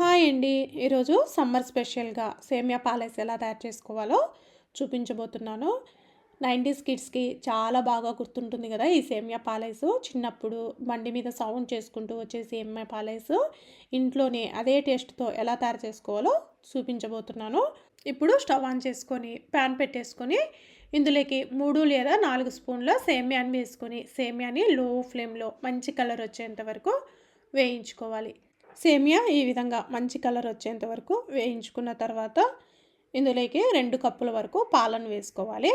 Hi అండి. ఈరోజు summer స్పెషల్గా సేమియా పాలైస్ ఎలా తయారు చేసుకోవాలో చూపించబోతున్నాను. నైంటీస్ కిడ్స్కి చాలా బాగా గుర్తుంటుంది కదా ఈ సేమియా పాలైస్. చిన్నప్పుడు బండి మీద సౌండ్ చేసుకుంటూ వచ్చే సేమియా పాలైస్. ఇంట్లోనే అదే టేస్ట్తో ఎలా తయారు చేసుకోవాలో చూపించబోతున్నాను. ఇప్పుడు స్టవ్ ఆన్ చేసుకొని ప్యాన్ పెట్టేసుకొని ఇందులోకి మూడు లేదా నాలుగు స్పూన్ల సేమియాని వేసుకొని సేమియాని లో ఫ్లేమ్లో మంచి కలర్ వచ్చేంత వరకు వేయించుకోవాలి. సేమియా ఈ విధంగా మంచి కలర్ వచ్చేంత వరకు వేయించుకున్న తర్వాత ఇందులోకి రెండు కప్పుల వరకు పాలను వేసుకోవాలి.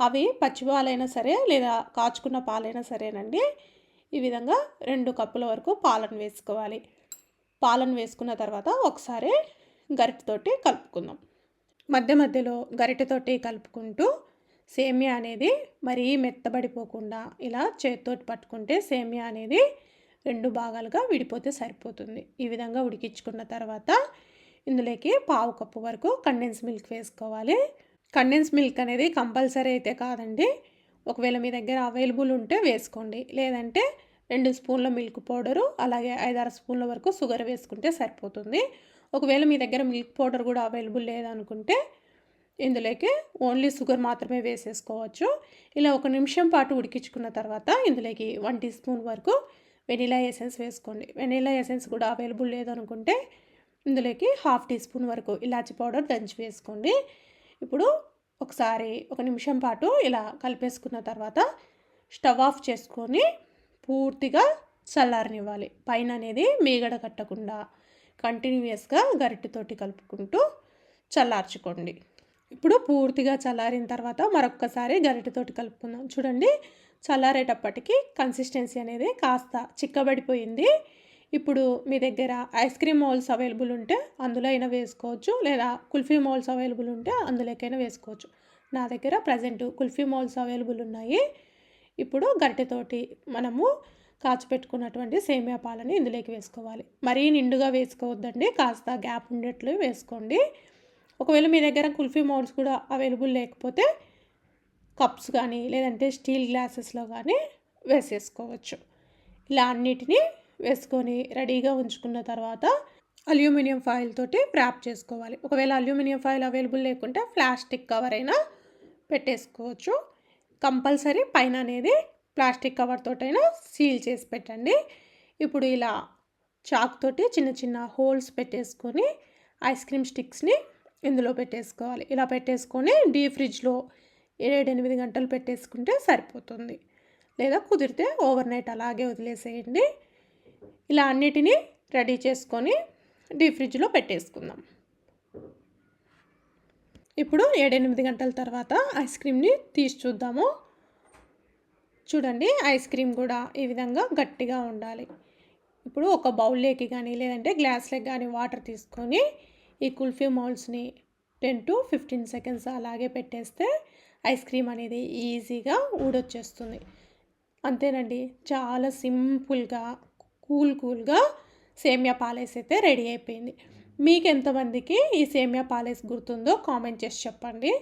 అవి పచ్చి పాలైనా సరే లేదా కాచుకున్న పాలైనా సరేనండి. ఈ విధంగా రెండు కప్పుల వరకు పాలను వేసుకోవాలి. పాలను వేసుకున్న తర్వాత ఒకసారి గరిటతోటి కలుపుకుందాం. మధ్య మధ్యలో గరిటెతోటి కలుపుకుంటూ సేమియా అనేది మరీ మెత్తబడిపోకుండా ఇలా చేతితోటి పట్టుకుంటే సేమియా అనేది రెండు భాగాలుగా విడిపోతే సరిపోతుంది. ఈ విధంగా ఉడికించుకున్న తర్వాత ఇందులోకి పావు కప్పు వరకు కండెన్స్ మిల్క్ వేసుకోవాలి. కండెన్స్ మిల్క్ అనేది కంపల్సరీ అయితే కాదండి. ఒకవేళ మీ దగ్గర అవైలబుల్ ఉంటే వేసుకోండి. లేదంటే రెండు స్పూన్ల మిల్క్ పౌడరు అలాగే ఐదారు స్పూన్ల వరకు షుగర్ వేసుకుంటే సరిపోతుంది. ఒకవేళ మీ దగ్గర మిల్క్ పౌడర్ కూడా అవైలబుల్ లేదనుకుంటే ఇందులోకి ఓన్లీ షుగర్ మాత్రమే వేసేసుకోవచ్చు. ఇలా ఒక నిమిషం పాటు ఉడికించుకున్న తర్వాత ఇందులోకి వన్ టీ స్పూన్ వరకు వెనీలా ఎసెన్స్ వేసుకోండి. వెనీలా ఎసెన్స్ కూడా అవైలబుల్ లేదనుకుంటే ఇందులోకి హాఫ్ టీ స్పూన్ వరకు ఇలాచి పౌడర్ దంచి వేసుకోండి. ఇప్పుడు ఒకసారి ఒక నిమిషం పాటు ఇలా కలిపేసుకున్న తర్వాత స్టవ్ ఆఫ్ చేసుకొని పూర్తిగా చల్లారనివ్వాలి. పైన అనేది మీగడ కట్టకుండా కంటిన్యూయస్గా గరిటెతోటి కలుపుకుంటూ చల్లార్చుకోండి. ఇప్పుడు పూర్తిగా చల్లారిన తర్వాత మరొక్కసారి గరిటెతోటి కలుపుకుందాం. చూడండి చల్లారేటప్పటికి కన్సిస్టెన్సీ అనేది కాస్త చిక్కబడిపోయింది. ఇప్పుడు మీ దగ్గర ఐస్ క్రీమ్ మోల్స్ అవైలబుల్ ఉంటే అందులో అయినా వేసుకోవచ్చు లేదా కుల్ఫీ మోల్స్ అవైలబుల్ ఉంటే అందులోకైనా వేసుకోవచ్చు. నా దగ్గర ప్రజెంట్ కుల్ఫీ మోల్స్ అవైలబుల్ ఉన్నాయి. ఇప్పుడు గరిటెతోటి మనము కాచిపెట్టుకున్నటువంటి సేమియా పాలని ఇందులోకి వేసుకోవాలి. మరీ నిండుగా వేసుకోవద్దండి కాస్త గ్యాప్ ఉండేట్లు వేసుకోండి. ఒకవేళ మీ దగ్గర కుల్ఫీ మోల్స్ కూడా అవైలబుల్ లేకపోతే కప్స్ కానీ లేదంటే స్టీల్ గ్లాసెస్లో కానీ వేసేసుకోవచ్చు. ఇలా అన్నిటినీ వేసుకొని రెడీగా ఉంచుకున్న తర్వాత అల్యూమినియం ఫాయిల్ తోటి ర్యాప్ చేసుకోవాలి. ఒకవేళ అల్యూమినియం ఫాయిల్ అవైలబుల్ లేకుంటే ప్లాస్టిక్ కవర్ అయినా పెట్టేసుకోవచ్చు. కంపల్సరీ పైన అనేది ప్లాస్టిక్ కవర్ తోటైనా సీల్ చేసి పెట్టండి. ఇప్పుడు ఇలా చాక్ తోటి చిన్న చిన్న హోల్స్ పెట్టేసుకొని ఐస్ క్రీమ్ స్టిక్స్ని ఇందులో పెట్టేసుకోవాలి. ఇలా పెట్టేసుకొని డీ ఫ్రిడ్జ్లో ఏడెనిమిది గంటలు పెట్టేసుకుంటే సరిపోతుంది. లేదా కుదిరితే ఓవర్ నైట్ అలాగే వదిలేసేయండి. ఇలా అన్నిటినీ రెడీ చేసుకొని డీప్ ఫ్రిడ్జ్లో పెట్టేసుకుందాం. ఇప్పుడు ఏడెనిమిది గంటల తర్వాత ఐస్ క్రీమ్ని తీసి చూద్దాము. చూడండి ఐస్ క్రీమ్ కూడా ఈ విధంగా గట్టిగా ఉండాలి. ఇప్పుడు ఒక బౌల్లోకి కానీ లేదంటే గ్లాస్లోకి కానీ వాటర్ తీసుకొని ఈ కుల్ఫీ మౌల్స్ని టెన్ టు ఫిఫ్టీన్ సెకండ్స్ అలాగే పెట్టేస్తే ఐస్ క్రీమ్ అనేది ఈజీగా ఊడొచ్చేస్తుంది. అంతేనండి చాలా సింపుల్గా కూల్ కూల్గా సేమియా పాలేస్ అయితే రెడీ అయిపోయింది. మీకు ఎంతమందికి ఈ సేమియా పాలేస్ గుర్తుందో కామెంట్ చేసి చెప్పండి.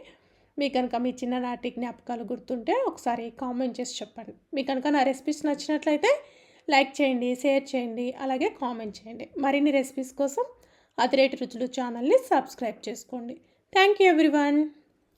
మీకు కనుక మీ చిన్ననాటి జ్ఞాపకాలు గుర్తుంటే ఒకసారి కామెంట్ చేసి చెప్పండి. మీకు కనుక నా రెసిపీస్ నచ్చినట్లయితే లైక్ చేయండి షేర్ చేయండి అలాగే కామెంట్ చేయండి. మరిన్ని రెసిపీస్ కోసం అతిరేటి రుచులు ఛానల్ని సబ్స్క్రైబ్ చేసుకోండి. Thank you everyone.